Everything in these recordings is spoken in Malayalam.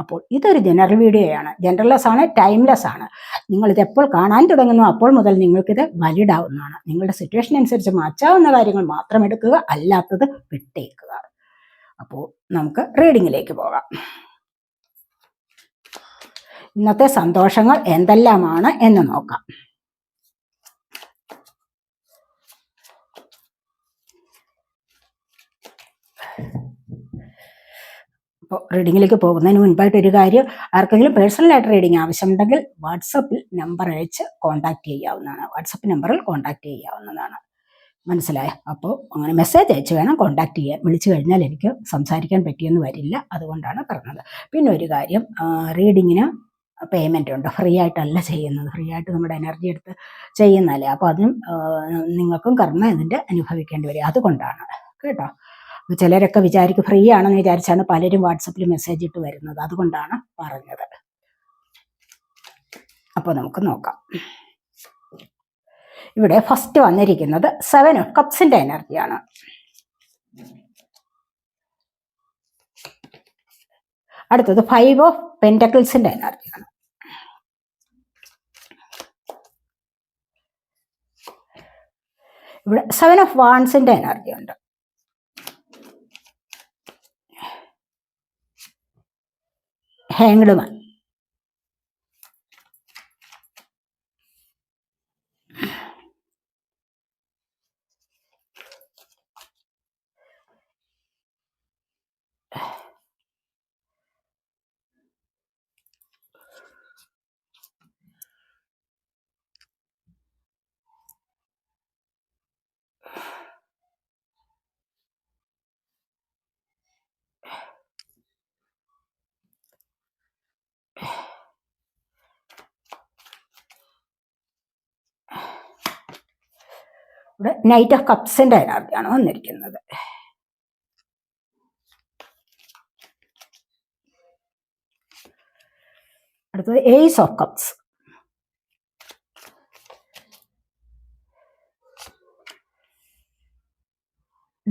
അപ്പോൾ ഇതൊരു ജനറൽ വീഡിയോയാണ് ജനറൽലെസ് ആണ് ടൈംലെസ് ആണ്. നിങ്ങളിത് എപ്പോൾ കാണാൻ തുടങ്ങുന്നു അപ്പോൾ മുതൽ നിങ്ങൾക്കിത് വാലിഡ് ആവുന്നതാണ്. നിങ്ങളുടെ സിറ്റുവേഷൻ അനുസരിച്ച് മാറ്റാവുന്ന കാര്യങ്ങൾ മാത്രം എടുക്കുക അല്ലാത്തത് വിട്ടേക്കുക. അപ്പോൾ നമുക്ക് റീഡിങ്ങിലേക്ക് പോകാം. ഇന്നത്തെ സന്തോഷങ്ങൾ എന്തെല്ലാമാണ് എന്ന് നോക്കാം. റീഡിങ്ങിലേക്ക് പോകുന്നതിന് മുൻപായിട്ട് ഒരു കാര്യം ആർക്കെങ്കിലും പേഴ്സണലായിട്ട് റീഡിങ് ആവശ്യമുണ്ടെങ്കിൽ വാട്സപ്പിൽ നമ്പർ അയച്ച് കോൺടാക്ട് ചെയ്യാവുന്നതാണ്. വാട്സപ്പ് നമ്പറിൽ കോൺടാക്ട് ചെയ്യാവുന്നതാണ്. മനസ്സിലായോ? അപ്പോൾ അങ്ങനെ മെസ്സേജ് അയച്ച് വേണം കോൺടാക്ട് ചെയ്യാൻ. വിളിച്ചു കഴിഞ്ഞാൽ എനിക്ക് സംസാരിക്കാൻ പറ്റിയെന്ന് വരില്ല. അതുകൊണ്ടാണ് പറഞ്ഞത്. പിന്നെ ഒരു കാര്യം റീഡിങ്ങിന് പേയ്മെന്റ് ഉണ്ട്. ഫ്രീ ആയിട്ടല്ല ചെയ്യുന്നത്. ഫ്രീ ആയിട്ട് നമ്മുടെ എനർജി എടുത്ത് ചെയ്യുന്നതല്ലേ. അപ്പോൾ അതിനും നിങ്ങൾക്കും കർമ്മ ഇതിന്റെ അനുഭവിക്കേണ്ടി വരും. അതുകൊണ്ടാണ്. കേട്ടോ? ചിലരൊക്കെ വിചാരിക്കും ഫ്രീ ആണെന്ന് വിചാരിച്ചാണ് പലരും വാട്സപ്പിൽ മെസ്സേജ് ഇട്ട് വരുന്നത്. അതുകൊണ്ടാണ് പറഞ്ഞത്. അപ്പോൾ നമുക്ക് നോക്കാം. ഇവിടെ ഫസ്റ്റ് വന്നിരിക്കുന്നത് സെവൻ ഓഫ് കപ്സിന്റെ എനർജിയാണ് അടുത്തത് ഫൈവ് ഓഫ് പെന്റക്കിൾസിന്റെ എനർജിയാണ് ഇവിടെ സെവൻ ഓഫ് വാൺസിന്റെ എനർജി ഉണ്ട്. ഹാങ്ഡ്മാൻ ഇവിടെ നൈറ്റ് ഓഫ് കപ്സിന്റെ എനർജിയാണ് വന്നിരിക്കുന്നത്. അടുത്തത് ace of cups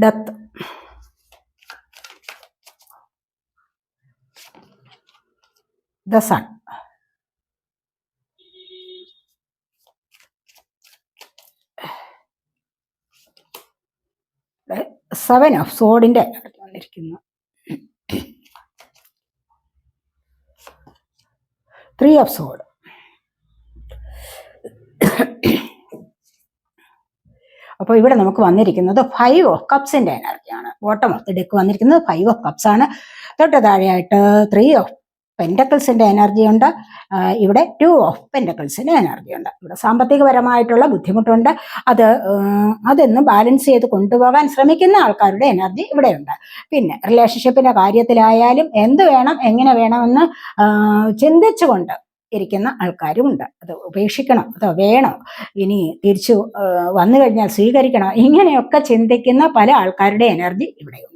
death the sun seven of സോഡിന്റെ അടുത്ത് വന്നിരിക്കുന്നു. ത്രീ ഓഫ് സോഡ് അപ്പോൾ ഇവിടെ നമുക്ക് വന്നിരിക്കുന്നത് ഫൈവ് ഓഫ് കപ്സിന്റെ എനർജിയാണ് ബോട്ടം ഓഫ് ദി ഡെക്ക് വന്നിരിക്കുന്നത് ഫൈവ് ഓഫ് കപ്സ് ആണ്. തൊട്ട് താഴെയായിട്ട് ത്രീ ഓഫ് പെന്റക്കിൾസിന്റെ എനർജി ഉണ്ട്. ഇവിടെ ടു ഓഫ് പെൻഡക്കിൾസിന്റെ എനർജി ഉണ്ട്. ഇവിടെ സാമ്പത്തികപരമായിട്ടുള്ള ബുദ്ധിമുട്ടുണ്ട്. അത് അതൊന്ന് ബാലൻസ് ചെയ്ത് കൊണ്ടുപോകാൻ ശ്രമിക്കുന്ന ആൾക്കാരുടെ എനർജി ഇവിടെയുണ്ട്. പിന്നെ റിലേഷൻഷിപ്പിന്റെ കാര്യത്തിലായാലും എന്ത് വേണം എങ്ങനെ വേണമെന്ന് ചിന്തിച്ചുകൊണ്ട് ഇരിക്കുന്ന ആൾക്കാരുമുണ്ട്. അത് ഉപേക്ഷിക്കണം അതോ വേണം. ഇനി തിരിച്ചു വന്നു കഴിഞ്ഞാൽ സ്വീകരിക്കണം. ഇങ്ങനെയൊക്കെ ചിന്തിക്കുന്ന പല ആൾക്കാരുടെ എനർജി ഇവിടെയുണ്ട്.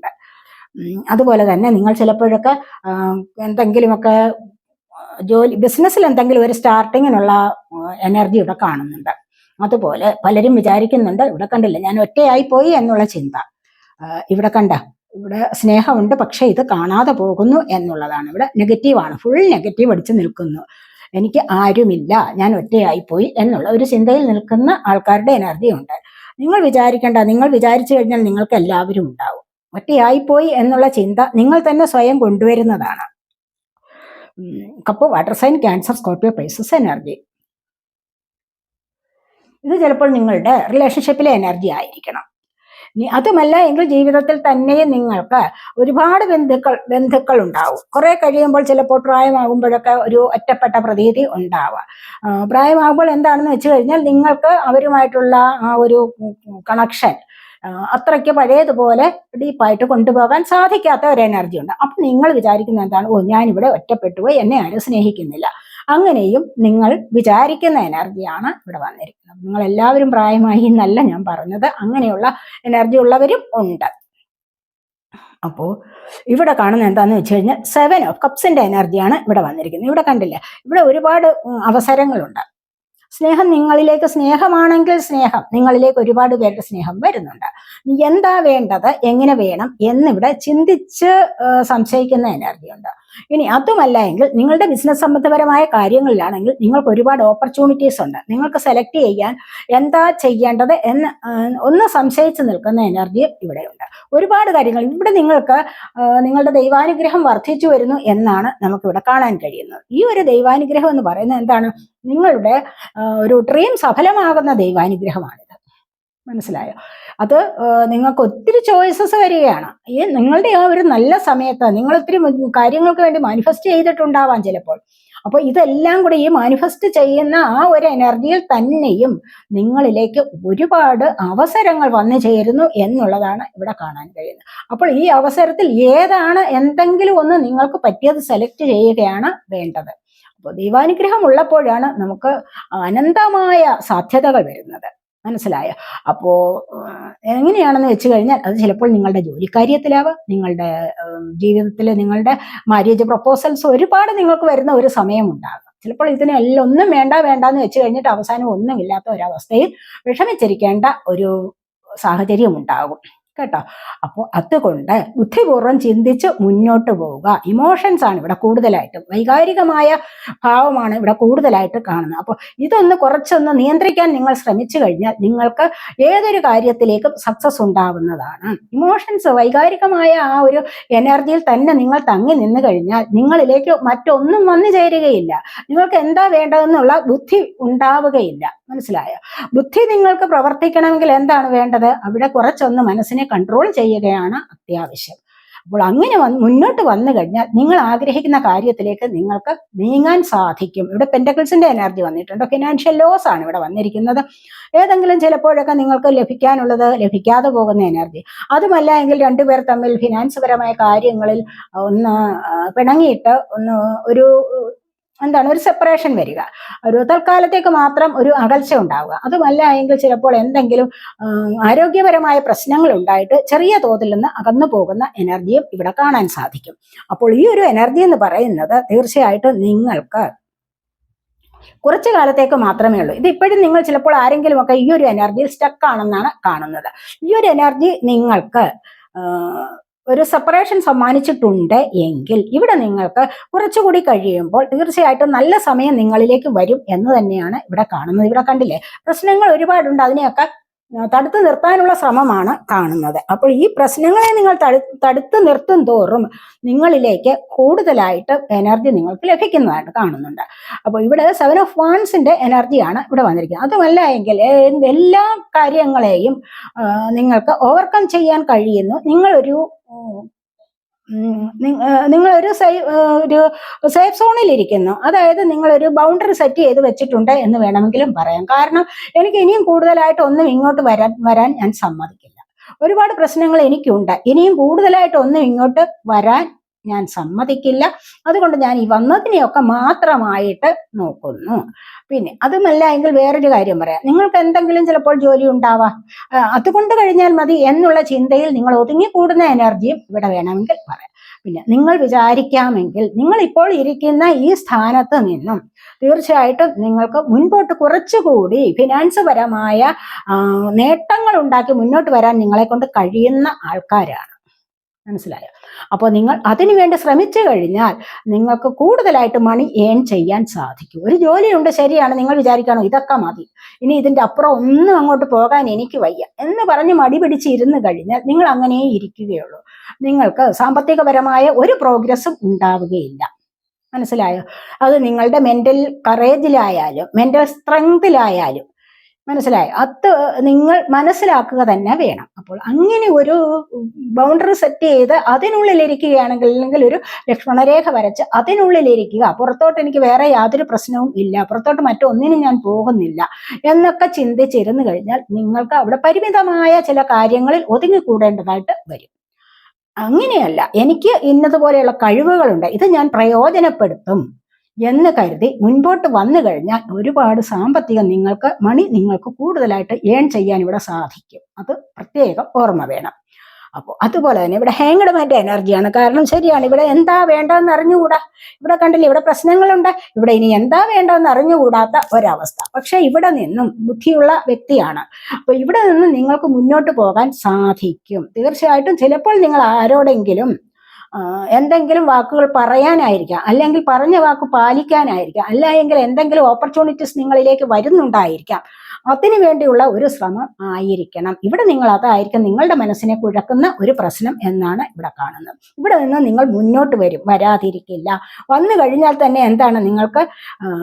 അതുപോലെ തന്നെ നിങ്ങൾ ചിലപ്പോഴൊക്കെ എന്തെങ്കിലുമൊക്കെ ജോലി ബിസിനസ്സിൽ എന്തെങ്കിലും ഒരു സ്റ്റാർട്ടിങ്ങിനുള്ള എനർജി ഇവിടെ കാണുന്നുണ്ട്. അതുപോലെ പലരും വിചാരിക്കുന്നുണ്ട് ഇവിടെ കണ്ടില്ല ഞാൻ ഒറ്റയായി പോയി എന്നുള്ള ചിന്ത. ഇവിടെ കണ്ട ഇവിടെ സ്നേഹമുണ്ട് പക്ഷേ ഇത് കാണാതെ പോകുന്നു എന്നുള്ളതാണ്. ഇവിടെ നെഗറ്റീവാണ് ഫുൾ നെഗറ്റീവ് അടിച്ച് നിൽക്കുന്നു. എനിക്ക് ആരുമില്ല ഞാൻ ഒറ്റയായി പോയി എന്നുള്ള ഒരു ചിന്തയിൽ നിൽക്കുന്ന ആൾക്കാരുടെ എനർജി ഉണ്ട്. നിങ്ങൾ വിചാരിക്കേണ്ട നിങ്ങൾ വിചാരിച്ചു കഴിഞ്ഞാൽ നിങ്ങൾക്ക് എല്ലാവരും ഉണ്ടാവും. ഒറ്റയായിപ്പോയി എന്നുള്ള ചിന്ത നിങ്ങൾ തന്നെ സ്വയം കൊണ്ടുവരുന്നതാണ്. Cup water sign Cancer Scorpio Pisces energy ഇത് ചിലപ്പോൾ നിങ്ങളുടെ റിലേഷൻഷിപ്പിലെ എനർജി ആയിരിക്കണം. അതുമല്ല എങ്കിൽ ജീവിതത്തിൽ തന്നെ നിങ്ങൾക്ക് ഒരുപാട് ബന്ധുക്കൾ ബന്ധുക്കൾ ഉണ്ടാവും. കുറെ കഴിയുമ്പോൾ ചിലപ്പോൾ പ്രായമാകുമ്പോഴൊക്കെ ഒരു ഒറ്റപ്പെട്ട പ്രതീതി ഉണ്ടാവാം. പ്രായമാകുമ്പോൾ എന്താണെന്ന് വെച്ച് കഴിഞ്ഞാൽ നിങ്ങൾക്ക് അവരുമായിട്ടുള്ള ആ ഒരു കണക്ഷൻ അത്രയ്ക്ക് പഴയതുപോലെ ഡീപ്പായിട്ട് കൊണ്ടുപോകാൻ സാധിക്കാത്ത ഒരു എനർജി ഉണ്ട്. അപ്പം നിങ്ങൾ വിചാരിക്കുന്ന എന്താണ്? ഓ ഞാനിവിടെ ഒറ്റപ്പെട്ടു പോയി എന്നെ ആരും സ്നേഹിക്കുന്നില്ല. അങ്ങനെയും നിങ്ങൾ വിചാരിക്കുന്ന എനർജിയാണ് ഇവിടെ വന്നിരിക്കുന്നത്. നിങ്ങൾ എല്ലാവരും പ്രായമായി എന്നല്ല ഞാൻ പറഞ്ഞത്. അങ്ങനെയുള്ള എനർജി ഉള്ളവരും ഉണ്ട്. അപ്പോൾ ഇവിടെ കാണുന്ന എന്താണെന്ന് വെച്ച് കഴിഞ്ഞാൽ സെവൻ ഓഫ് കപ്സിന്റെ എനർജിയാണ് ഇവിടെ വന്നിരിക്കുന്നത്. ഇവിടെ കണ്ടില്ല? ഇവിടെ ഒരുപാട് അവസരങ്ങളുണ്ട്. സ്നേഹം നിങ്ങളിലേക്ക് സ്നേഹമാണെങ്കിൽ സ്നേഹം നിങ്ങളിലേക്ക് ഒരുപാട് പേരുടെ സ്നേഹം വരുന്നുണ്ട്. എന്താ വേണ്ടത് എങ്ങനെ വേണം എന്നിവിടെ ചിന്തിച്ച് സംശയിക്കുന്ന എനർജി ഉണ്ട്. ഇനി അതുമല്ല എങ്കിൽ നിങ്ങളുടെ ബിസിനസ് സംബന്ധപരമായ കാര്യങ്ങളിലാണെങ്കിൽ നിങ്ങൾക്ക് ഒരുപാട് ഓപ്പർച്യൂണിറ്റീസ് ഉണ്ട്. നിങ്ങൾക്ക് സെലക്ട് ചെയ്യാൻ എന്താ ചെയ്യേണ്ടത് എന്ന് ഒന്ന് സംശയിച്ച് നിൽക്കുന്ന എനർജി ഇവിടെയുണ്ട് ഒരുപാട് കാര്യങ്ങൾ ഇവിടെ നിങ്ങൾക്ക് നിങ്ങളുടെ ദൈവാനുഗ്രഹം വർദ്ധിച്ചു വരുന്നു എന്നാണ് നമുക്കിവിടെ കാണാൻ കഴിയുന്നത്. ഈ ഒരു ദൈവാനുഗ്രഹം എന്ന് പറയുന്നത് എന്താണ്? നിങ്ങളുടെ ഒരു ഡ്രീം സഫലമാകുന്ന ദൈവാനുഗ്രഹമാണിത് മനസ്സിലായോ? അത് നിങ്ങൾക്ക് ഒത്തിരി ചോയ്സസ് വരികയാണ്. ഈ നിങ്ങളുടെ ആ ഒരു നല്ല സമയത്ത് നിങ്ങൾ ഒത്തിരി കാര്യങ്ങൾക്ക് വേണ്ടി മാനിഫെസ്റ്റ് ചെയ്തിട്ടുണ്ടാവാം ചിലപ്പോൾ. അപ്പോൾ ഇതെല്ലാം കൂടി ഈ മാനിഫെസ്റ്റ് ചെയ്യുന്ന ആ ഒരു എനർജിയിൽ തന്നെയും നിങ്ങളിലേക്ക് ഒരുപാട് അവസരങ്ങൾ വന്നു ചേരുന്നു എന്നുള്ളതാണ് ഇവിടെ കാണാൻ കഴിയുന്നത്. അപ്പോൾ ഈ അവസരത്തിൽ ഏതാണ് എന്തെങ്കിലും ഒന്ന് നിങ്ങൾക്ക് പറ്റിയത് സെലക്ട് ചെയ്യുകയാണ് വേണ്ടത്. അപ്പോൾ ദൈവാനുഗ്രഹം ഉള്ളപ്പോഴാണ് നമുക്ക് അനന്തമായ സാധ്യതകൾ വരുന്നത്. മനസ്സിലായോ. അപ്പോ എങ്ങനെയാണെന്ന് വെച്ച് കഴിഞ്ഞാൽ അത് ചിലപ്പോൾ നിങ്ങളുടെ ജോലിക്കാര്യത്തിലാവാം നിങ്ങളുടെ ജീവിതത്തിൽ നിങ്ങളുടെ മാര്യേജ് പ്രപ്പോസൽസ് ഒരുപാട് നിങ്ങൾക്ക് വരുന്ന ഒരു സമയമുണ്ടാകും. ചിലപ്പോൾ ഇതിനെല്ലാം ഒന്നും വേണ്ട വേണ്ട എന്ന് വെച്ച് കഴിഞ്ഞിട്ട് അവസാനം ഒന്നുമില്ലാത്ത ഒരവസ്ഥയിൽ വിഷമിച്ചിരിക്കേണ്ട ഒരു സാഹചര്യം ഉണ്ടാകും കേട്ടോ? അപ്പോൾ അതുകൊണ്ട് ബുദ്ധിപൂർവം ചിന്തിച്ച് മുന്നോട്ട് പോവുക. ഇമോഷൻസ് ആണ് ഇവിടെ കൂടുതലായിട്ടും. വൈകാരികമായ ഭാവമാണ് ഇവിടെ കൂടുതലായിട്ട് കാണുന്നത്. അപ്പോൾ ഇതൊന്ന് കുറച്ചൊന്ന് നിയന്ത്രിക്കാൻ നിങ്ങൾ ശ്രമിച്ചു കഴിഞ്ഞാൽ നിങ്ങൾക്ക് ഏതൊരു കാര്യത്തിലേക്കും സക്സസ് ഉണ്ടാവുന്നതാണ്. ഇമോഷൻസ് വൈകാരികമായ ആ ഒരു എനർജിയിൽ തന്നെ നിങ്ങൾ തങ്ങി നിന്ന് കഴിഞ്ഞാൽ നിങ്ങളിലേക്ക് മറ്റൊന്നും വന്നു ചേരുകയില്ല. നിങ്ങൾക്ക് എന്താ വേണ്ടതെന്നുള്ള ബുദ്ധി ഉണ്ടാവുകയില്ല. മനസ്സിലായോ. ബുദ്ധി നിങ്ങൾക്ക് പ്രവർത്തിക്കണമെങ്കിൽ എന്താണ് വേണ്ടത്? അവിടെ കുറച്ചൊന്ന് മനസ്സിനെ കൺട്രോൾ ചെയ്യുകയാണ് അത്യാവശ്യം. അപ്പോൾ അങ്ങനെ വന്ന് മുന്നോട്ട് വന്നു കഴിഞ്ഞാൽ നിങ്ങൾ ആഗ്രഹിക്കുന്ന കാര്യത്തിലേക്ക് നിങ്ങൾക്ക് നീങ്ങാൻ സാധിക്കും. ഇവിടെ പെന്റക്കിൾസിന്റെ എനർജി വന്നിട്ടുണ്ട്. ഫിനാൻഷ്യൽ ലോസ് ആണ് ഇവിടെ വന്നിരിക്കുന്നത്. ഏതെങ്കിലും ചിലപ്പോഴൊക്കെ നിങ്ങൾക്ക് ലഭിക്കാനുള്ളത് ലഭിക്കാതെ പോകുന്ന എനർജി അതുമല്ല എങ്കിൽ രണ്ടുപേർ തമ്മിൽ ഫിനാൻസ് പരമായ കാര്യങ്ങളിൽ ഒന്ന് പിണങ്ങിയിട്ട് ഒന്ന് ഒരു എന്താണ്? ഒരു സെപ്പറേഷൻ വരിക. ഒരു തൽക്കാലത്തേക്ക് മാത്രം ഒരു അകൽച്ച ഉണ്ടാവുക. അതുമല്ല എങ്കിൽ ചിലപ്പോൾ എന്തെങ്കിലും ആരോഗ്യപരമായ പ്രശ്നങ്ങൾ ഉണ്ടായിട്ട് ചെറിയ തോതിൽ നിന്ന് അകന്നു പോകുന്ന എനർജിയും ഇവിടെ കാണാൻ സാധിക്കും. അപ്പോൾ ഈ ഒരു എനർജി എന്ന് പറയുന്നത് തീർച്ചയായിട്ടും നിങ്ങൾക്ക് കുറച്ചു കാലത്തേക്ക് മാത്രമേ ഉള്ളൂ. ഇത് ഇപ്പോഴും നിങ്ങൾ ചിലപ്പോൾ ആരെങ്കിലും ഒക്കെ ഈ ഒരു എനർജിയിൽ സ്റ്റക്ക് ആണെന്നാണ് കാണുന്നത്. ഈ ഒരു എനർജി നിങ്ങൾക്ക് ഒരു സെപ്പറേഷൻ സമ്മാനിച്ചിട്ടുണ്ട് എങ്കിൽ ഇവിടെ നിങ്ങൾക്ക് കുറച്ചുകൂടി കഴിയുമ്പോൾ തീർച്ചയായിട്ടും നല്ല സമയം നിങ്ങളിലേക്ക് വരും എന്ന് തന്നെയാണ് ഇവിടെ കാണുന്നത്. ഇവിടെ കണ്ടില്ലേ? പ്രശ്നങ്ങൾ ഒരുപാടുണ്ട്. അതിനെയൊക്കെ തടുത്തു നിർത്താനുള്ള ശ്രമമാണ് കാണുന്നത്. അപ്പോൾ ഈ പ്രശ്നങ്ങളെ നിങ്ങൾ തടു തടുത്തു നിർത്തും തോറും നിങ്ങളിലേക്ക് കൂടുതലായിട്ട് എനർജി നിങ്ങൾക്ക് ലഭിക്കുന്നതായിട്ട് കാണുന്നുണ്ട്. അപ്പോൾ ഇവിടെ സെവൻ ഓഫ് വാൺസിന്റെ എനർജിയാണ് ഇവിടെ വന്നിരിക്കുന്നത്. അതുമല്ല എങ്കിൽ എല്ലാ കാര്യങ്ങളെയും നിങ്ങൾക്ക് ഓവർകം ചെയ്യാൻ കഴിയുന്നു. നിങ്ങളൊരു ഉം, ഒരു ഒരു സേഫ് സോണിൽ ഇരിക്കുന്നു അതായത് നിങ്ങൾ ഒരു ബൗണ്ടറി സെറ്റ് ചെയ്ത് വെച്ചിട്ടുണ്ട് എന്ന് വേണമെങ്കിലും പറയാം. കാരണം എനിക്ക് ഇനിയും കൂടുതലായിട്ട് ഒന്നും ഇങ്ങോട്ട് വരാൻ വരാൻ ഞാൻ സമ്മതിക്കില്ല. ഒരുപാട് പ്രശ്നങ്ങൾ എനിക്കുണ്ട്. ഇനിയും കൂടുതലായിട്ട് ഒന്നും ഇങ്ങോട്ട് വരാൻ ഞാൻ സമ്മതിക്കില്ല. അതുകൊണ്ട് ഞാൻ ഈ വന്നതിനെയൊക്കെ മാത്രമായിട്ട് നോക്കുന്നു. പിന്നെ അതുമല്ല എങ്കിൽ വേറൊരു കാര്യം പറയാം. നിങ്ങൾക്ക് എന്തെങ്കിലും ചിലപ്പോൾ ജോലി ഉണ്ടാവാ. അതുകൊണ്ട് കഴിഞ്ഞാൽ മതി എന്നുള്ള ചിന്തയിൽ നിങ്ങൾ ഒതുങ്ങി കൂടുന്ന എനർജിയും ഇവിടെ വേണമെങ്കിൽ പറയാം. പിന്നെ നിങ്ങൾ വിചാരിക്കാമെങ്കിൽ നിങ്ങൾ ഇപ്പോൾ ഇരിക്കുന്ന ഈ സ്ഥാനത്ത് നിന്നും തീർച്ചയായിട്ടും നിങ്ങൾക്ക് മുൻപോട്ട് കുറച്ചുകൂടി ഫിനാൻസ് പരമായ നേട്ടങ്ങൾ ഉണ്ടാക്കി മുന്നോട്ട് വരാൻ നിങ്ങളെ കൊണ്ട് കഴിയുന്ന ആൾക്കാരാണ്. മനസ്സിലായോ? അപ്പോൾ നിങ്ങൾ അതിനുവേണ്ടി ശ്രമിച്ചു കഴിഞ്ഞാൽ നിങ്ങൾക്ക് കൂടുതലായിട്ട് മണി ഏൺ ചെയ്യാൻ സാധിക്കും. ഒരു ജോലിയുണ്ട് ശരിയാണ് നിങ്ങൾ വിചാരിക്കണോ ഇതൊക്കെ മതി. ഇനി ഇതിന്റെ അപ്പുറം ഒന്നും അങ്ങോട്ട് പോകാൻ എനിക്ക് വയ്യ എന്ന് പറഞ്ഞ് മടി പിടിച്ച് ഇരുന്ന് കഴിഞ്ഞാൽ നിങ്ങൾ അങ്ങനെ ഇരിക്കുകയുള്ളൂ. നിങ്ങൾക്ക് സാമ്പത്തികപരമായ ഒരു പ്രോഗ്രസ്സും ഉണ്ടാവുകയില്ല. മനസ്സിലായോ? അത് നിങ്ങളുടെ മെന്റൽ കറേജിലായാലും മെന്റൽ സ്ട്രെങ്തിലായാലും മനസ്സിലായോ? അത് നിങ്ങൾ മനസ്സിലാക്കുക തന്നെ വേണം. അപ്പോൾ അങ്ങനെ ഒരു ബൗണ്ടറി സെറ്റ് ചെയ്ത് അതിനുള്ളിലിരിക്കുകയാണെങ്കിൽ അല്ലെങ്കിൽ ഒരു ലക്ഷ്മണരേഖ വരച്ച് അതിനുള്ളിലിരിക്കുക പുറത്തോട്ട് എനിക്ക് വേറെ യാതൊരു പ്രശ്നവും ഇല്ല. പുറത്തോട്ട് മറ്റൊന്നിനും ഞാൻ പോകുന്നില്ല എന്നൊക്കെ ചിന്തിച്ചിരുന്നു കഴിഞ്ഞാൽ നിങ്ങൾക്ക് അവിടെ പരിമിതമായ ചില കാര്യങ്ങളിൽ ഒതുങ്ങിക്കൂടേണ്ടതായിട്ട് വരും. അങ്ങനെയല്ല. എനിക്ക് ഇന്നതുപോലെയുള്ള കഴിവുകളുണ്ട്. ഇത് ഞാൻ പ്രയോജനപ്പെടുത്തും. എന്ന് കരുതി മുൻപോട്ട് വന്നു കഴിഞ്ഞാൽ ഒരുപാട് സാമ്പത്തികം നിങ്ങൾക്ക് മണി നിങ്ങൾക്ക് കൂടുതലായിട്ട് ഏൺ ചെയ്യാൻ ഇവിടെ സാധിക്കും. അത് പ്രത്യേകം ഓർമ്മ വേണം. അപ്പോൾ അതുപോലെ തന്നെ ഇവിടെ ഹാങ്ഡ്മാന്റെ എനർജിയാണ് കാരണം ശരിയാണ് ഇവിടെ എന്താ വേണ്ടതെന്ന് അറിഞ്ഞുകൂടാ? ഇവിടെ കണ്ടില്ലേ ഇവിടെ പ്രശ്നങ്ങളുണ്ട്. ഇവിടെ ഇനി എന്താ വേണ്ടതെന്ന് അറിഞ്ഞുകൂടാത്ത ഒരവസ്ഥ. പക്ഷെ ഇവിടെ നിന്നും ബുദ്ധിയുള്ള വ്യക്തിയാണ്. അപ്പോൾ ഇവിടെ നിന്നും നിങ്ങൾക്ക് മുന്നോട്ട് പോകാൻ സാധിക്കും. തീർച്ചയായിട്ടും ചിലപ്പോൾ നിങ്ങൾ ആരോടെങ്കിലും എന്തെങ്കിലും വാക്കുകൾ പറയാനായിരിക്കാം. അല്ലെങ്കിൽ പറഞ്ഞ വാക്ക് പാലിക്കാനായിരിക്കാം. അല്ല എങ്കിൽ എന്തെങ്കിലും ഓപ്പർച്യൂണിറ്റീസ് നിങ്ങളിലേക്ക് വരുന്നുണ്ടായിരിക്കാം. അതിനു വേണ്ടിയുള്ള ഒരു ശ്രമം ആയിരിക്കണം. ഇവിടെ നിങ്ങൾ അതായിരിക്കും നിങ്ങളുടെ മനസ്സിനെ കുഴക്കുന്ന ഒരു പ്രശ്നം എന്നാണ് ഇവിടെ കാണുന്നത്. ഇവിടെ നിന്ന് നിങ്ങൾ മുന്നോട്ട് വരും. വരാതിരിക്കില്ല. വന്നു കഴിഞ്ഞാൽ തന്നെ എന്താണ് നിങ്ങൾക്ക്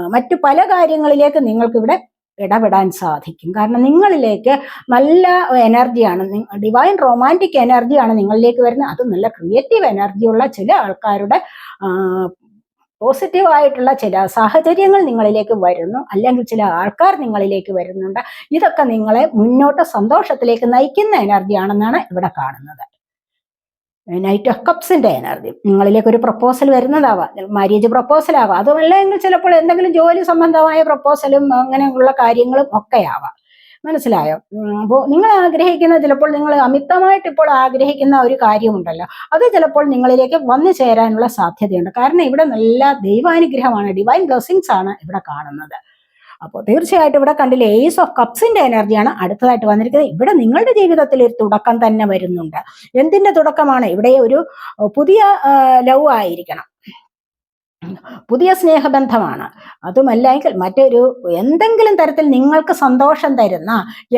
മറ്റു പല കാര്യങ്ങളിലേക്ക് നിങ്ങൾക്ക് ഇവിടെ ഇടപെടാൻ സാധിക്കും. കാരണം നിങ്ങളിലേക്ക് നല്ല എനർജിയാണ് ഡിവൈൻ റൊമാന്റിക് എനർജിയാണ് നിങ്ങളിലേക്ക് വരുന്നത്. അത് നല്ല ക്രിയേറ്റീവ് എനർജിയുള്ള ചില ആൾക്കാരുടെ പോസിറ്റീവ് ആയിട്ടുള്ള ചില സാഹചര്യങ്ങൾ നിങ്ങളിലേക്ക് വരുന്നു. അല്ലെങ്കിൽ ചില ആൾക്കാർ നിങ്ങളിലേക്ക് വരുന്നുണ്ട്. ഇതൊക്കെ നിങ്ങളെ മുന്നോട്ട് സന്തോഷത്തിലേക്ക് നയിക്കുന്ന എനർജിയാണെന്നാണ് ഇവിടെ കാണുന്നത്. നൈറ്റ് ഓഫ് കപ്സിന്റെ എനർജി നിങ്ങളിലേക്ക് ഒരു പ്രപ്പോസൽ വരുന്നതാവാം. മാരേജ് പ്രപ്പോസൽ ആവാം. അതുമല്ല എങ്കിൽ ചിലപ്പോൾ എന്തെങ്കിലും ജോലി സംബന്ധമായ പ്രപ്പോസലും അങ്ങനെയുള്ള കാര്യങ്ങളും ഒക്കെ ആവാം. മനസ്സിലായോ? അപ്പോൾ നിങ്ങൾ ആഗ്രഹിക്കുന്ന ചിലപ്പോൾ നിങ്ങൾ അമിതമായിട്ട് ഇപ്പോൾ ആഗ്രഹിക്കുന്ന ഒരു കാര്യമുണ്ടല്ലോ. അത് ചിലപ്പോൾ നിങ്ങളിലേക്ക് വന്നു ചേരാനുള്ള സാധ്യതയുണ്ട്. കാരണം ഇവിടെ നല്ല ദൈവാനുഗ്രഹമാണ് ഡിവൈൻ ബ്ലെസ്സിങ്സ് ആണ് ഇവിടെ കാണുന്നത്. അപ്പോൾ തീർച്ചയായിട്ടും ഇവിടെ കണ്ടില്ലേ ഏസ് ഓഫ് കപ്സിന്റെ എനർജിയാണ് അടുത്തതായിട്ട് വന്നിരിക്കുന്നത്. ഇവിടെ നിങ്ങളുടെ ജീവിതത്തിൽ ഒരു തുടക്കം തന്നെ വരുന്നുണ്ട്. എന്തിന്റെ തുടക്കമാണ്? ഇവിടെ ഒരു പുതിയ ലവ് ആയിരിക്കണം. പുതിയ സ്നേഹബന്ധമാണ്. അതുമല്ല എങ്കിൽ മറ്റൊരു എന്തെങ്കിലും തരത്തിൽ നിങ്ങൾക്ക് സന്തോഷം തരുന്ന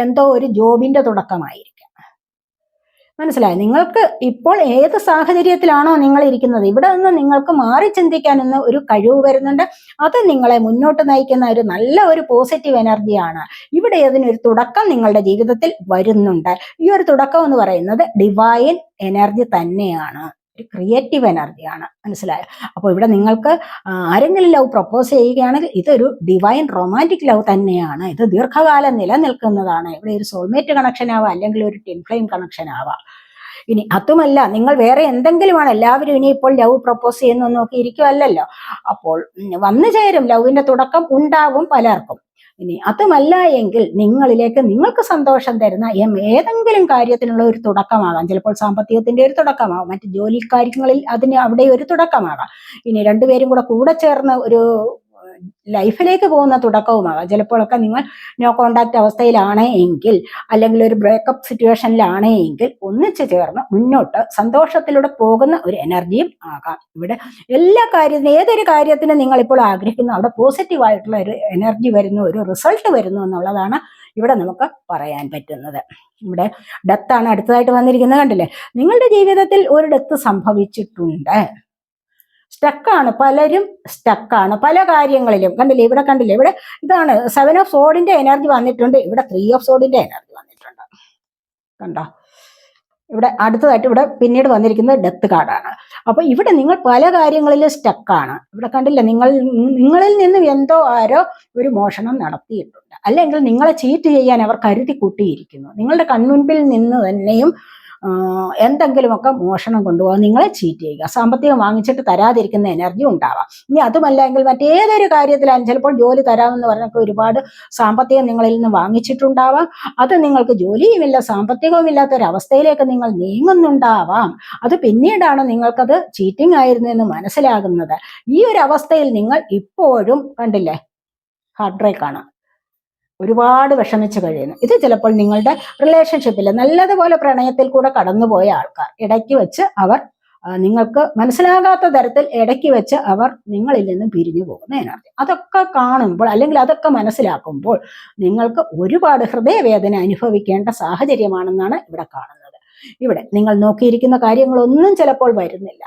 എന്തോ ഒരു ജോബിന്റെ തുടക്കമായിരിക്കും. മനസ്സിലായി? നിങ്ങൾക്ക് ഇപ്പോൾ ഏത് സാഹചര്യത്തിലാണോ നിങ്ങൾ ഇരിക്കുന്നത് ഇവിടെ നിന്ന് നിങ്ങൾക്ക് മാറി ചിന്തിക്കാനെന്ന് ഒരു കഴിവ് വരുന്നുണ്ട്. അത് നിങ്ങളെ മുന്നോട്ട് നയിക്കുന്ന ഒരു നല്ല ഒരു പോസിറ്റീവ് എനർജിയാണ് ഇവിടെ അതിനൊരു തുടക്കം നിങ്ങളുടെ ജീവിതത്തിൽ വരുന്നുണ്ട്. ഈ ഒരു തുടക്കം എന്ന് പറയുന്നത് ഡിവൈൻ എനർജി തന്നെയാണ്. ഒരു ക്രിയേറ്റീവ് എനർജിയാണ് മനസ്സിലായോ? അപ്പോൾ ഇവിടെ നിങ്ങൾക്ക് ആരെങ്കിലും ലവ് പ്രപ്പോസ് ചെയ്യുകയാണെങ്കിൽ ഇതൊരു ഡിവൈൻ റൊമാന്റിക് ലവ് തന്നെയാണ്. ഇത് ദീർഘകാലം നിലനിൽക്കുന്നതാണ്. ഇവിടെ ഒരു സോൾമേറ്റ് കണക്ഷൻ ആവാം അല്ലെങ്കിൽ ഒരു ടിൻഫ്ലെയിം കണക്ഷൻ ആവാം. ഇനി അതുമല്ല നിങ്ങൾ വേറെ എന്തെങ്കിലുമാണ് എല്ലാവരും ഇനി ഇപ്പോൾ ലവ് പ്രപ്പോസ് ചെയ്യുന്നു നോക്കി ഇരിക്കുമല്ലല്ലോ അപ്പോൾ വന്നു ചേരും. ലവിന്റെ തുടക്കം ഉണ്ടാകും പലർക്കും. ഇനി അതുമല്ല എങ്കിൽ നിങ്ങളിലേക്ക് നിങ്ങൾക്ക് സന്തോഷം തരുന്ന എം- ഏതെങ്കിലും കാര്യത്തിനുള്ള ഒരു തുടക്കമാകാം. ചിലപ്പോൾ സാമ്പത്തികത്തിന്റെ ഒരു തുടക്കമാകാം. മറ്റ് ജോലി കാര്യങ്ങളിൽ അതിന് അവിടെ ഒരു തുടക്കമാകാം. ഇനി രണ്ടുപേരും കൂടെ കൂടെ ചേർന്ന് ഒരു ലൈഫിലേക്ക് പോകുന്ന തുടക്കവുമാകാം. ചിലപ്പോഴൊക്കെ നിങ്ങൾ നോ കോണ്ടാക്ട് അവസ്ഥയിലാണ് എങ്കിൽ അല്ലെങ്കിൽ ഒരു ബ്രേക്കപ്പ് സിറ്റുവേഷനിലാണ് എങ്കിൽ ഒന്നിച്ചു ചേർന്ന് മുന്നോട്ട് സന്തോഷത്തിലൂടെ പോകുന്ന ഒരു എനർജിയും ആകാം. ഇവിടെ എല്ലാ കാര്യത്തിനും ഏതൊരു കാര്യത്തിനും നിങ്ങൾ ഇപ്പോൾ ആഗ്രഹിക്കുന്ന അവിടെ പോസിറ്റീവായിട്ടുള്ള ഒരു എനർജി വരുന്നു ഒരു റിസൾട്ട് വരുന്നു എന്നുള്ളതാണ് ഇവിടെ നമുക്ക് പറയാൻ പറ്റുന്നത്. ഇവിടെ ഡെത്താണ് അടുത്തതായിട്ട് വന്നിരിക്കുന്നത് കണ്ടില്ലേ? നിങ്ങളുടെ ജീവിതത്തിൽ ഒരു ഡെത്ത് സംഭവിച്ചിട്ടുണ്ട്. സ്റ്റക്കാണ് പലരും സ്റ്റക്കാണ് പല കാര്യങ്ങളിലും. കണ്ടില്ലേ? ഇവിടെ കണ്ടില്ലേ? ഇവിടെ ഇതാണ് സെവൻ ഓഫ് സോഡിന്റെ എനർജി വന്നിട്ടുണ്ട്. ഇവിടെ ത്രീ ഓഫ് സോഡിന്റെ എനർജി വന്നിട്ടുണ്ട്. കണ്ടോ? ഇവിടെ അടുത്തതായിട്ട് ഇവിടെ പിന്നീട് വന്നിരിക്കുന്നത് ഡെത്ത് കാർഡാണ് അപ്പൊ ഇവിടെ നിങ്ങൾ പല കാര്യങ്ങളിലും സ്റ്റക്കാണ് ഇവിടെ കണ്ടില്ല? നിങ്ങൾ നിങ്ങളിൽ നിന്നും എന്തോ ആരോ ഒരു മോഷണം നടത്തിയിട്ടുണ്ട്. അല്ലെങ്കിൽ നിങ്ങളെ ചീറ്റ് ചെയ്യാൻ അവർ കരുതി കൂട്ടിയിരിക്കുന്നു. നിങ്ങളുടെ കൺമുൻപിൽ നിന്ന് തന്നെയും എന്തെങ്കിലുമൊക്കെ മോഷണം കൊണ്ടുപോകാൻ നിങ്ങളെ ചീറ്റ് ചെയ്യുക. സാമ്പത്തികം വാങ്ങിച്ചിട്ട് തരാതിരിക്കുന്ന എനർജി ഉണ്ടാവാം. ഇനി അതുമല്ല എങ്കിൽ മറ്റേതൊരു കാര്യത്തിലാണ് ചിലപ്പോൾ ജോലി തരാമെന്ന് പറഞ്ഞൊക്കെ ഒരുപാട് സാമ്പത്തികം നിങ്ങളിൽ നിന്ന് വാങ്ങിച്ചിട്ടുണ്ടാവാം. അത് നിങ്ങൾക്ക് ജോലിയുമില്ല സാമ്പത്തികവും ഇല്ലാത്തൊരവസ്ഥയിലേക്ക് നിങ്ങൾ നീങ്ങുന്നുണ്ടാവാം. അത് പിന്നീടാണ് നിങ്ങൾക്കത് ചീറ്റിംഗ് ആയിരുന്നു എന്ന് മനസ്സിലാകുന്നത്. ഈ ഒരു അവസ്ഥയിൽ നിങ്ങൾ ഇപ്പോഴും കണ്ടില്ലേ? ഹാർഡ് ബ്രേക്ക് ആണ്. ഒരുപാട് വിഷമിച്ച് കഴിയുന്നു. ഇത് ചിലപ്പോൾ നിങ്ങളുടെ റിലേഷൻഷിപ്പിൽ നല്ലതുപോലെ പ്രണയത്തിൽ കൂടെ കടന്നുപോയ ആൾക്കാർ. ഇടയ്ക്ക് വെച്ച് അവർ നിങ്ങൾക്ക് മനസ്സിലാകാത്ത തരത്തിൽ ഇടയ്ക്ക് വെച്ച് അവർ നിങ്ങളിൽ നിന്നും പിരിഞ്ഞു പോകുന്ന അതൊക്കെ കാണുമ്പോൾ അല്ലെങ്കിൽ അതൊക്കെ മനസ്സിലാക്കുമ്പോൾ നിങ്ങൾക്ക് ഒരുപാട് ഹൃദയവേദന അനുഭവിക്കേണ്ട സാഹചര്യമാണെന്നാണ് ഇവിടെ കാണുന്നത്. ഇവിടെ നിങ്ങൾ നോക്കിയിരിക്കുന്ന കാര്യങ്ങളൊന്നും ചിലപ്പോൾ വരുന്നില്ല.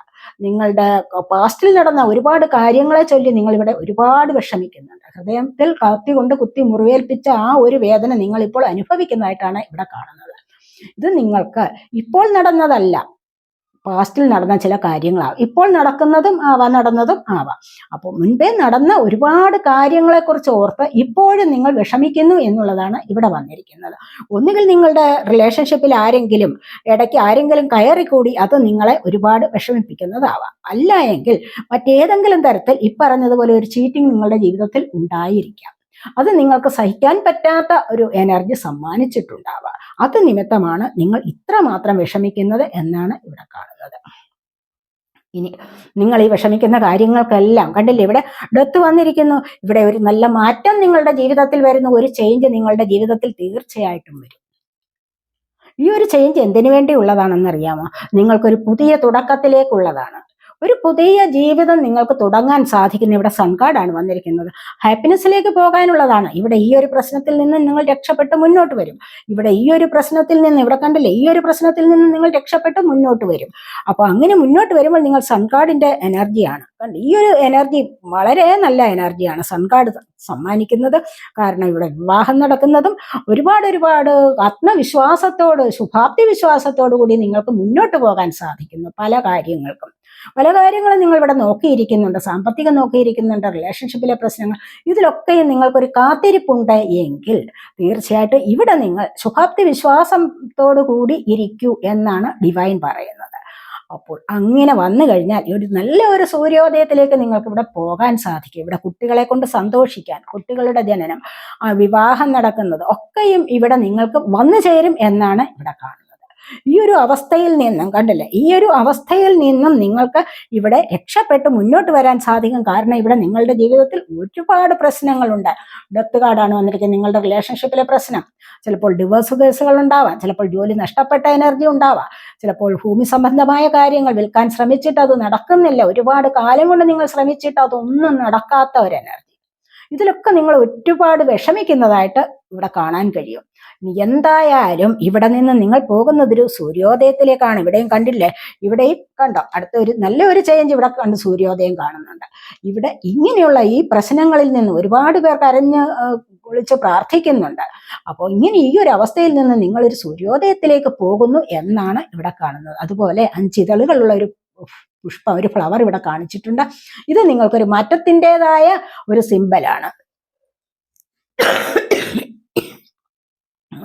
നിങ്ങളുടെ പാസ്റ്റിൽ നടന്ന ഒരുപാട് കാര്യങ്ങളെ ചൊല്ലി നിങ്ങൾ ഇവിടെ ഒരുപാട് വിഷമിക്കുന്നുണ്ട്. ഹൃദയത്തിൽ കത്തി കൊണ്ട് കുത്തി മുറിവേൽപ്പിച്ച ആ ഒരു വേദന നിങ്ങൾ ഇപ്പോൾ അനുഭവിക്കുന്നതായിട്ടാണ് ഇവിടെ കാണുന്നത്. ഇത് നിങ്ങൾക്ക് ഇപ്പോൾ നടന്നതല്ല. പാസ്റ്റിൽ നടന്ന ചില കാര്യങ്ങളാവും. ഇപ്പോൾ നടക്കുന്നതും ആവാം നടന്നതും ആവാം. അപ്പോൾ മുൻപേ നടന്ന ഒരുപാട് കാര്യങ്ങളെക്കുറിച്ച് ഓർത്ത് ഇപ്പോഴും നിങ്ങൾ വിഷമിക്കുന്നു എന്നുള്ളതാണ് ഇവിടെ വന്നിരിക്കുന്നത്. ഒന്നുകിൽ നിങ്ങളുടെ റിലേഷൻഷിപ്പിൽ ആരെങ്കിലും ഇടയ്ക്ക് ആരെങ്കിലും കയറിക്കൂടി അത് നിങ്ങളെ ഒരുപാട് വിഷമിപ്പിക്കുന്നതാവാം. അല്ല എങ്കിൽ മറ്റേതെങ്കിലും തരത്തിൽ ഇപ്പറഞ്ഞതുപോലെ ഒരു ചീറ്റിംഗ് നിങ്ങളുടെ ജീവിതത്തിൽ ഉണ്ടായിരിക്കാം. അത് നിങ്ങൾക്ക് സഹിക്കാൻ പറ്റാത്ത ഒരു എനർജി സമ്മാനിച്ചിട്ടുണ്ടാവുക അത് നിമിത്തമാണ് നിങ്ങൾ ഇത്രമാത്രം വിഷമിക്കുന്നത് എന്നാണ് ഇവിടെ കാണുന്നത്. ഇനി നിങ്ങൾ ഈ വിഷമിക്കുന്ന കാര്യങ്ങൾക്കെല്ലാം കണ്ടില്ലേ ഇവിടെ ഡെത്ത് വന്നിരിക്കുന്നു. ഇവിടെ ഒരു നല്ല മാറ്റം നിങ്ങളുടെ ജീവിതത്തിൽ വരുന്നു. ഒരു ചേഞ്ച് നിങ്ങളുടെ ജീവിതത്തിൽ തീർച്ചയായിട്ടും വരും. ഈ ഒരു ചേഞ്ച് എന്തിനു വേണ്ടിയുള്ളതാണെന്ന് അറിയാമോ നിങ്ങൾക്കൊരു പുതിയ തുടക്കത്തിലേക്കുള്ളതാണ്. ഒരു പുതിയ ജീവിതം നിങ്ങൾക്ക് തുടങ്ങാൻ സാധിക്കുന്ന ഇവിടെ സൺകാർഡാണ് വന്നിരിക്കുന്നത്. ഹാപ്പിനെസ്സിലേക്ക് പോകാനുള്ളതാണ്. ഇവിടെ ഈ ഒരു പ്രശ്നത്തിൽ നിന്ന് നിങ്ങൾ രക്ഷപ്പെട്ട് മുന്നോട്ട് വരും. ഇവിടെ ഈ ഒരു പ്രശ്നത്തിൽ നിന്ന് ഇവിടെ കണ്ടില്ലേ ഈ ഒരു പ്രശ്നത്തിൽ നിന്ന് നിങ്ങൾ രക്ഷപ്പെട്ട് മുന്നോട്ട് വരും. അപ്പോൾ അങ്ങനെ മുന്നോട്ട് വരുമ്പോൾ നിങ്ങൾ സൺകാർഡിന്റെ എനർജിയാണ് കണ്ട് ഈ ഒരു എനർജി വളരെ നല്ല എനർജിയാണ് സൺകാർഡ് സമ്മാനിക്കുന്നത് കാരണം ഇവിടെ വിവാഹം നടക്കുന്നതും ഒരുപാട് ഒരുപാട് ആത്മവിശ്വാസത്തോട് ശുഭാപ്തി വിശ്വാസത്തോടു കൂടി നിങ്ങൾക്ക് മുന്നോട്ട് പോകാൻ സാധിക്കുന്നു പല കാര്യങ്ങൾക്കും. പല കാര്യങ്ങളും നിങ്ങൾ ഇവിടെ നോക്കിയിരിക്കുന്നുണ്ട് സാമ്പത്തികം നോക്കിയിരിക്കുന്നുണ്ട് റിലേഷൻഷിപ്പിലെ പ്രശ്നങ്ങൾ ഇതിലൊക്കെയും നിങ്ങൾക്കൊരു കാത്തിരിപ്പുണ്ട് എങ്കിൽ തീർച്ചയായിട്ടും ഇവിടെ നിങ്ങൾ ശുഭാപ്തി വിശ്വാസത്തോടു കൂടി ഇരിക്കൂ എന്നാണ് ഡിവൈൻ പറയുന്നത്. അപ്പോൾ അങ്ങനെ വന്നു കഴിഞ്ഞാൽ ഒരു നല്ല ഒരു സൂര്യോദയത്തിലേക്ക് നിങ്ങൾക്ക് ഇവിടെ പോകാൻ സാധിക്കും. ഇവിടെ കുട്ടികളെ കൊണ്ട് സന്തോഷിക്കാൻ കുട്ടികളുടെ ജനനം വിവാഹം നടക്കുന്നത് ഒക്കെയും ഇവിടെ നിങ്ങൾക്ക് വന്നു ചേരും എന്നാണ് ഇവിടെ കാണുന്നത്. ഈ ഒരു അവസ്ഥയിൽ നിന്നും കണ്ടില്ലേ? ഈ ഒരു അവസ്ഥയിൽ നിന്നും നിങ്ങൾക്ക് ഇവിടെ രക്ഷപ്പെട്ട് മുന്നോട്ട് വരാൻ സാധിക്കും. കാരണം ഇവിടെ നിങ്ങളുടെ ജീവിതത്തിൽ ഒരുപാട് പ്രശ്നങ്ങളുണ്ട്. ഡെത്ത് കാർഡാണ് വന്നിരിക്കുന്നത്. നിങ്ങളുടെ റിലേഷൻഷിപ്പിലെ പ്രശ്നം. ചിലപ്പോൾ ഡിവോഴ്സ് കേസുകൾ ഉണ്ടാവാം. ചിലപ്പോൾ ജോലി നഷ്ടപ്പെട്ട എനർജി ഉണ്ടാവാം. ചിലപ്പോൾ ഭൂമി സംബന്ധമായ കാര്യങ്ങൾ വിൽക്കാൻ ശ്രമിച്ചിട്ട് അത് നടക്കുന്നില്ല. ഒരുപാട് കാലം കൊണ്ട് നിങ്ങൾ ശ്രമിച്ചിട്ട് അതൊന്നും നടക്കാത്ത ഒരു എനർജി ഇതിലൊക്കെ നിങ്ങൾ ഒരുപാട് വിഷമിക്കുന്നതായിട്ട് ഇവിടെ കാണാൻ കഴിയും. എന്തായാലും ഇവിടെ നിന്ന് നിങ്ങൾ പോകുന്നത് ഒരു സൂര്യോദയത്തിലേക്കാണ്. ഇവിടെയും കണ്ടില്ലേ? ഇവിടെയും കണ്ടോ? അടുത്ത ഒരു നല്ല ഒരു ചേഞ്ച് ഇവിടെ കണ്ട് സൂര്യോദയം കാണുന്നുണ്ട്. ഇവിടെ ഇങ്ങനെയുള്ള ഈ പ്രശ്നങ്ങളിൽ നിന്ന് ഒരുപാട് പേർ കരഞ്ഞ് വിളിച്ച് പ്രാർത്ഥിക്കുന്നുണ്ട്. അപ്പോൾ ഇങ്ങനെ ഈ ഒരു അവസ്ഥയിൽ നിന്ന് നിങ്ങൾ ഒരു സൂര്യോദയത്തിലേക്ക് പോകുന്നു എന്നാണ് ഇവിടെ കാണുന്നത്. അതുപോലെ അഞ്ചിതളുകളുള്ള ഒരു പുഷ്പം ഒരു ഫ്ലവർ ഇവിടെ കാണിച്ചിട്ടുണ്ട്. ഇത് നിങ്ങൾക്കൊരു മാറ്റത്തിന്റെതായ ഒരു സിമ്പലാണ്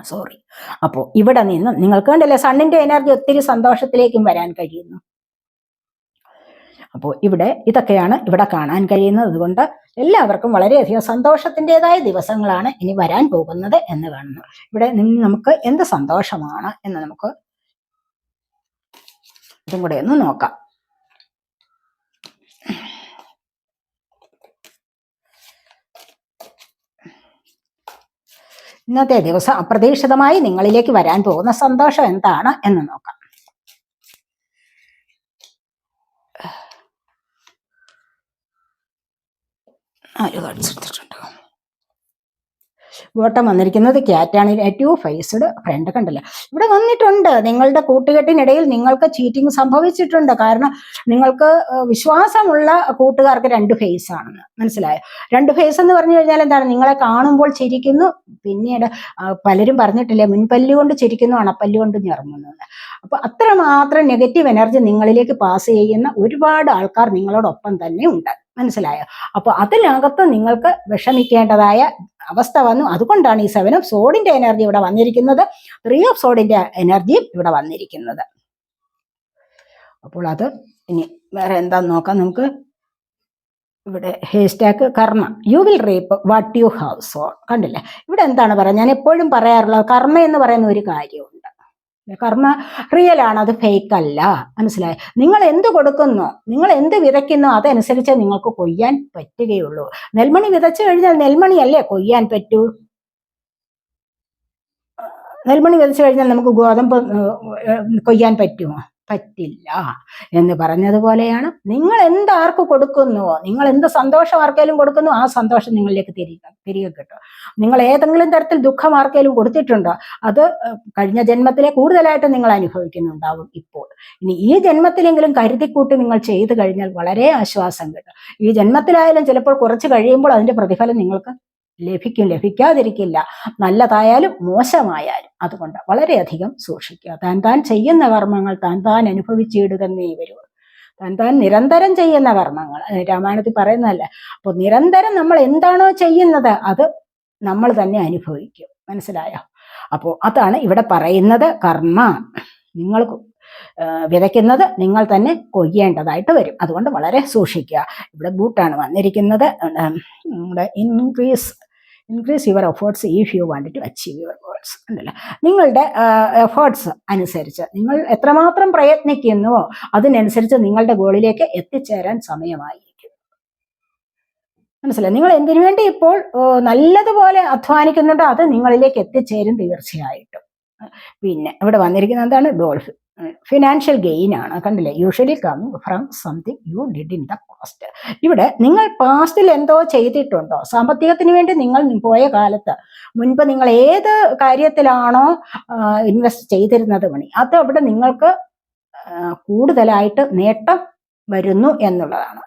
സോറി അപ്പോൾ ഇവിടെ നിന്നും നിങ്ങൾക്ക് കണ്ടല്ലേ സണ്ണിന്റെ എനർജി ഒത്തിരി സന്തോഷത്തിലേക്കും വരാൻ കഴിയുന്നു. അപ്പോൾ ഇവിടെ ഇതൊക്കെയാണ് ഇവിടെ കാണാൻ കഴിയുന്നത്. അതുകൊണ്ട് എല്ലാവർക്കും വളരെയധികം സന്തോഷത്തിന്റെതായ ദിവസങ്ങളാണ് ഇനി വരാൻ പോകുന്നത് എന്ന് കാണുന്നു. ഇവിടെ നിന്ന് നമുക്ക് എന്ത് സന്തോഷമാണ് എന്ന് നമുക്ക് ഇതും കൂടെ ഒന്ന് നോക്കാം. ഇന്നത്തെ ദിവസം അപ്രതീക്ഷിതമായി നിങ്ങളിലേക്ക് വരാൻ പോകുന്ന സന്തോഷം എന്താണ് എന്ന് നോക്കാം. ഒരു എടുത്തിട്ടുണ്ട് ബോട്ടം വന്നിരിക്കുന്നത് ക്യാറ്റാണ് ഏറ്റവും ഫേസ്ഡ് ഫ്രണ്ട് കണ്ടല്ലോ. ഇവിടെ വന്നിട്ടുണ്ട്. നിങ്ങളുടെ കൂട്ടുകെട്ടിനിടയിൽ നിങ്ങൾക്ക് ചീറ്റിംഗ് സംഭവിച്ചിട്ടുണ്ട്. കാരണം നിങ്ങൾക്ക് വിശ്വാസമുള്ള കൂട്ടുകാർക്ക് രണ്ട് ഫേസ് ആണെന്ന്. മനസ്സിലായോ? രണ്ട് ഫേസ് എന്ന് പറഞ്ഞു കഴിഞ്ഞാൽ എന്താണ്? നിങ്ങളെ കാണുമ്പോൾ ചിരിക്കുന്നു. പിന്നീട് പലരും പറഞ്ഞിട്ടില്ലേ മുൻപല്ല് കൊണ്ട് ചിരിക്കുന്നു അണപ്പല്ലു കൊണ്ട് ഞറങ്ങുന്നു. അപ്പൊ അത്രമാത്രം നെഗറ്റീവ് എനർജി നിങ്ങളിലേക്ക് പാസ് ചെയ്യുന്ന ഒരുപാട് ആൾക്കാർ നിങ്ങളോടൊപ്പം തന്നെ ഉണ്ട്. മനസ്സിലായോ? അപ്പൊ അതിനകത്ത് നിങ്ങൾക്ക് വിഷമിക്കേണ്ടതായ അവസ്ഥ വന്നു. അതുകൊണ്ടാണ് ഈ സെവൻ ഓഫ് സോഡിന്റെ എനർജി ഇവിടെ വന്നിരിക്കുന്നത്. ത്രീ ഓഫ് സോഡിന്റെ എനർജിയും ഇവിടെ വന്നിരിക്കുന്നത്. അപ്പോൾ അത് ഇനി വേറെ എന്താന്ന് നോക്കാം നമുക്ക്. ഇവിടെ ഹേസ്റ്റാക്ക് കർമ്മ. You will reap what you have sow കണ്ടില്ലേ? ഇവിടെ എന്താണ് പറയുക? ഞാൻ എപ്പോഴും പറയാറുള്ളത് കർമ്മ എന്ന് പറയുന്ന ഒരു കാര്യമുണ്ട് കർമ്മ റിയൽ ആണ് അത് ഫേക്ക് അല്ല. മനസ്സിലായി? നിങ്ങൾ എന്ത് കൊടുക്കുന്നു നിങ്ങൾ എന്ത് വിതയ്ക്കുന്നു അതനുസരിച്ച് നിങ്ങൾക്ക് കൊയ്യാൻ പറ്റുകയുള്ളൂ. നെൽമണി വിതച്ചു കഴിഞ്ഞാൽ നെൽമണി അല്ലേ കൊയ്യാൻ പറ്റൂ? നെൽമണി വിതച്ചു കഴിഞ്ഞാൽ നമുക്ക് ഗോതമ്പ് കൊയ്യാൻ പറ്റുമോ? പറ്റില്ല. എന്ന് പറഞ്ഞതുപോലെയാണ് നിങ്ങൾ എന്ത് ആർക്ക് കൊടുക്കുന്നുവോ നിങ്ങൾ എന്ത് സന്തോഷം ആർക്കെങ്കിലും കൊടുക്കുന്നു ആ സന്തോഷം നിങ്ങളിലേക്ക് തിരികെ തിരികെ കിട്ടും. നിങ്ങൾ ഏതെങ്കിലും തരത്തിൽ ദുഃഖം ആർക്കെങ്കിലും കൊടുത്തിട്ടുണ്ടോ അത് കഴിഞ്ഞ ജന്മത്തിലെ കൂടുതലായിട്ട് നിങ്ങൾ അനുഭവിക്കുന്നുണ്ടാവും ഇപ്പോൾ. ഇനി ഈ ജന്മത്തിലെങ്കിലും കരുതിക്കൂട്ടി നിങ്ങൾ ചെയ്തു കഴിഞ്ഞാൽ വളരെ ആശ്വാസം കിട്ടും. ഈ ജന്മത്തിലായാലും ചിലപ്പോൾ കുറച്ച് കഴിയുമ്പോൾ അതിന്റെ പ്രതിഫലം നിങ്ങൾക്ക് ലഭിക്കും ലഭിക്കാതിരിക്കില്ല. നല്ലതായാലും മോശമായാലും അതുകൊണ്ട് വളരെയധികം സൂക്ഷിക്കുക. താൻ താൻ ചെയ്യുന്ന കർമ്മങ്ങൾ താൻ താൻ അനുഭവിച്ചിടുകന്നേ വരൂ താൻ താൻ നിരന്തരം ചെയ്യുന്ന കർമ്മങ്ങൾ. രാമായണത്തിൽ പറയുന്നതല്ല? അപ്പോൾ നിരന്തരം നമ്മൾ എന്താണോ ചെയ്യുന്നത് അത് നമ്മൾ തന്നെ അനുഭവിക്കും. മനസ്സിലായോ? അപ്പോൾ അതാണ് ഇവിടെ പറയുന്നത് കർമ്മ. നിങ്ങൾ വിതയ്ക്കുന്നത് നിങ്ങൾ തന്നെ കൊയ്യേണ്ടതായിട്ട് വരും. അതുകൊണ്ട് വളരെ സൂക്ഷിക്കുക. ഇവിടെ ബൂട്ടാണ് വന്നിരിക്കുന്നത്. Increase increase your efforts if you want to achieve your goals ഉണ്ടല്ലോ. നിങ്ങളുടെ എഫേർട്സ് അനുസരിച്ച് നിങ്ങൾ എത്രമാത്രം പ്രയത്നിക്കുന്നുവോ അതിനനുസരിച്ച് നിങ്ങളുടെ ഗോളിലേക്ക് എത്തിച്ചേരാൻ സമയമായി മനസ്സിലായി? നിങ്ങൾ എന്തിനു വേണ്ടി ഇപ്പോൾ നല്ലതുപോലെ അധ്വാനിക്കുന്നുണ്ടോ അത് നിങ്ങളിലേക്ക് എത്തിച്ചേരും തീർച്ചയായിട്ടും. പിന്നെ ഇവിടെ വന്നിരിക്കുന്നത് എന്താണ്? ഡോൾഫ് ഫിനാൻഷ്യൽ ഗെയിൻ ആണ്. കണ്ടില്ലേ? Usually come from something you did in the past ഇവിടെ നിങ്ങൾ പാസ്റ്റിൽ എന്തോ ചെയ്തിട്ടുണ്ടോ? സാമ്പത്തികത്തിന് വേണ്ടി നിങ്ങൾ പോയ കാലത്ത് മുൻപ് നിങ്ങൾ ഏത് കാര്യത്തിലാണോ ഇൻവെസ്റ്റ് ചെയ്തിരുന്നത് മണി അത് അവിടെ നിങ്ങൾക്ക് കൂടുതലായിട്ട് നേട്ടം വരുന്നു എന്നുള്ളതാണ്.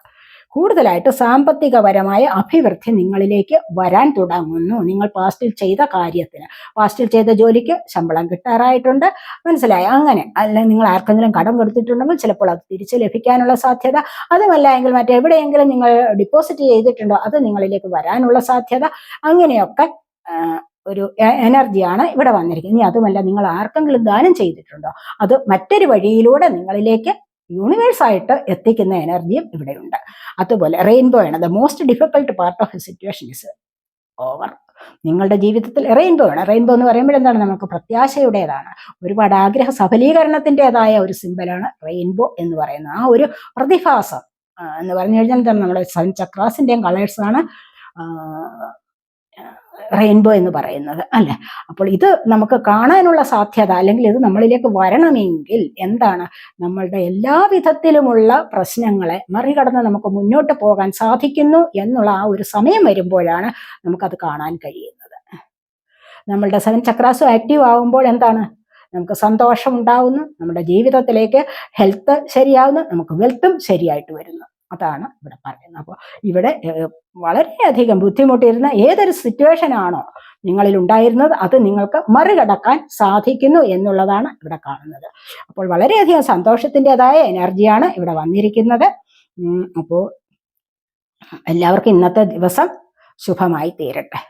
കൂടുതലായിട്ട് സാമ്പത്തികപരമായ അഭിവൃദ്ധി നിങ്ങളിലേക്ക് വരാൻ തുടങ്ങുന്നു. നിങ്ങൾ പാസ്റ്റിൽ ചെയ്ത കാര്യത്തിന്. പാസ്റ്റിൽ ചെയ്ത ജോലിക്ക് ശമ്പളം കിട്ടാറായിട്ടുണ്ട്. മനസ്സിലായി? അങ്ങനെ. അല്ലെങ്കിൽ നിങ്ങൾ ആർക്കെങ്കിലും കടം കൊടുത്തിട്ടുണ്ടെങ്കിൽ ചിലപ്പോൾ അത് തിരിച്ച് ലഭിക്കാനുള്ള സാധ്യത. അതുമല്ല എങ്കിൽ മറ്റെവിടെയെങ്കിലും നിങ്ങൾ ഡിപ്പോസിറ്റ് ചെയ്തിട്ടുണ്ടോ അത് നിങ്ങളിലേക്ക് വരാനുള്ള സാധ്യത. അങ്ങനെയൊക്കെ ഒരു എനർജിയാണ് ഇവിടെ വന്നിരിക്കുന്നത്. ഇനി അതുമല്ല നിങ്ങൾ ആർക്കെങ്കിലും ദാനം ചെയ്തിട്ടുണ്ടോ അത് മറ്റൊരു വഴിയിലൂടെ നിങ്ങളിലേക്ക് യൂണിവേഴ്സ് ആയിട്ട് എത്തിക്കുന്ന എനർജിയും ഇവിടെയുണ്ട്. അതുപോലെ റെയിൻബോ ആണ്. The most difficult part of situation is over നിങ്ങളുടെ ജീവിതത്തിൽ റെയിൻബോ ആണ്. റെയിൻബോ എന്ന് പറയുമ്പോൾ എന്താണ്? നമുക്ക് പ്രത്യാശയുടേതാണ്. ഒരുപാട് ആഗ്രഹ സഫലീകരണത്തിന്റെതായ ഒരു സിമ്പലാണ് റെയിൻബോ എന്ന് പറയുന്നത്. ആ ഒരു പ്രതിഭാസം എന്ന് പറഞ്ഞു കഴിഞ്ഞാൽ എന്താണ്? നമ്മുടെ സെവൻ ചക്രാസിന്റെയും കളേഴ്സാണ് റെയിൻബോ എന്ന് പറയുന്നത് അല്ലെ? അപ്പോൾ ഇത് നമുക്ക് കാണാനുള്ള സാധ്യത അല്ലെങ്കിൽ ഇത് നമ്മളിലേക്ക് വരണമെങ്കിൽ എന്താണ് നമ്മളുടെ എല്ലാ വിധത്തിലുമുള്ള പ്രശ്നങ്ങളെ മറികടന്ന് നമുക്ക് മുന്നോട്ട് പോകാൻ സാധിക്കുന്നു എന്നുള്ള ആ ഒരു സമയം വരുമ്പോഴാണ് നമുക്കത് കാണാൻ കഴിയുന്നത്. നമ്മളുടെ സെവൻ ചക്രാസും ആക്റ്റീവ് ആവുമ്പോൾ എന്താണ്? നമുക്ക് സന്തോഷം ഉണ്ടാവുന്നു നമ്മുടെ ജീവിതത്തിലേക്ക് ഹെൽത്ത് ശരിയാവുന്നു നമുക്ക് വെൽത്തും ശരിയായിട്ട് വരുന്നു. അതാണ് ഇവിടെ പറയുന്നത്. അപ്പോൾ ഇവിടെ വളരെയധികം ബുദ്ധിമുട്ടിയിരുന്ന ഏതൊരു സിറ്റുവേഷൻ ആണോ നിങ്ങളിൽ ഉണ്ടായിരുന്നത് അത് നിങ്ങൾക്ക് മറികടക്കാൻ സാധിക്കുന്നു എന്നുള്ളതാണ് ഇവിടെ കാണുന്നത്. അപ്പോൾ വളരെയധികം സന്തോഷത്തിന്റെതായ എനർജിയാണ് ഇവിടെ വന്നിരിക്കുന്നത്. അപ്പോൾ എല്ലാവർക്കും ഇന്നത്തെ ദിവസം ശുഭമായി തീരട്ടെ.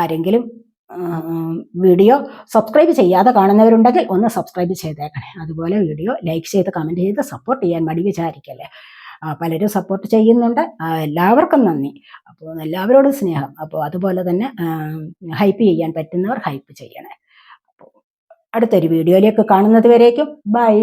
ആരെങ്കിലും വീഡിയോ സബ്സ്ക്രൈബ് ചെയ്യാതെ കാണുന്നവരുണ്ടെങ്കിൽ ഒന്ന് സബ്സ്ക്രൈബ് ചെയ്തേക്കണേ. അതുപോലെ വീഡിയോ ലൈക്ക് ചെയ്ത് കമന്റ് ചെയ്ത് സപ്പോർട്ട് ചെയ്യാൻ മടി വിചാരിക്കല്ലേ. പലരും സപ്പോർട്ട് ചെയ്യുന്നുണ്ട്. എല്ലാവർക്കും നന്ദി. അപ്പോൾ എല്ലാവരോടും സ്നേഹം. അപ്പോൾ അതുപോലെ തന്നെ ഹൈപ്പ് ചെയ്യാൻ പറ്റുന്നവർ ഹൈപ്പ് ചെയ്യണേ. അപ്പോൾ അടുത്തൊരു വീഡിയോയിലേക്ക് കാണുന്നത് വരേക്കും. ബൈ